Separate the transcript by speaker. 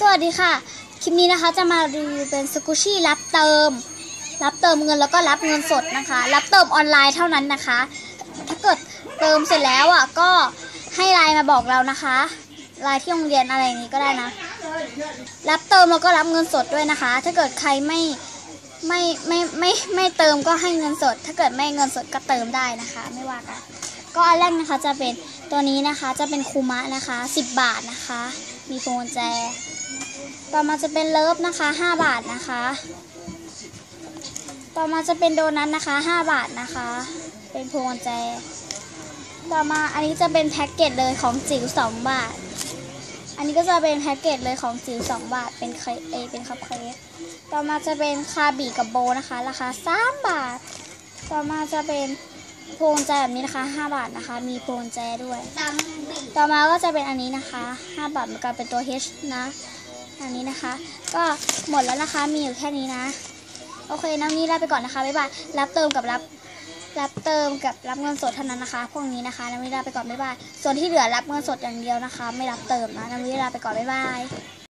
Speaker 1: สวัสดีค่ะ คลิปนี้นะคะจะมารีวิวเป็นสกุชี่รับเติม รับเติมเงินแล้วก็รับเงินสดนะคะ รับเติมออนไลน์เท่านั้นนะคะ ถ้าเกิดเติมเสร็จแล้วอะก็ให้ไลน์มาบอกเรานะคะไลน์ที่โรงเรียนอะไรอย่างนี้ก็ได้นะ รับเติมแล้วก็รับเงินสดด้วยนะคะ ถ้าเกิดใครไม่ไม่ไม่ไม่ไม่เติมก็ให้เงินสด ถ้าเกิดไม่เงินสดก็เติมได้นะคะ ไม่ว่ากันก็อันแรกนะคะจะเป็นตัวนี้นะคะจะเป็นคูมะนะคะ 10 บาทนะคะ มีพวงกุญแจ ต่อมาจะเป็นเลิฟนะคะ 5 บาทนะคะ ต่อมาจะเป็นโดนัทนะคะ 5 บาทนะคะ เป็นพวงกุญแจ ต่อมาอันนี้จะเป็นแพ็กเกจเลยของจิ๋ว2 บาท อันนี้ก็จะเป็นแพ็กเกจเลยของจิ๋ว2 บาท เป็นเคเอยเป็นคัพเค้กต่อมาจะเป็นคาบีกับโบนะคะ ราคา 3 บาท ต่อมาจะเป็นพวงกุญแจแบบนี้นะคะ 5 บาทนะคะ มีพวงกุญแจด้วย ต่อมาก็จะเป็นอันนี้นะคะ 5 บาทเหมือนกันเป็นตัว H นะ อันนี้นะคะ ก็หมดแล้วนะคะ มีอยู่แค่นี้นะ โอเคน้องนี้ลาไปก่อนนะคะบ๊ายบายรับเติมกับรับรับเติมกับรับเงินสดเท่านั้นนะคะ พวกนี้นะคะน้องนี้ลาไปก่อนบ๊ายบาย ส่วนที่เหลือรับเงินสดอย่างเดียวนะคะ ไม่รับเติมนะน้องนี้ลาไปก่อนบ๊ายบาย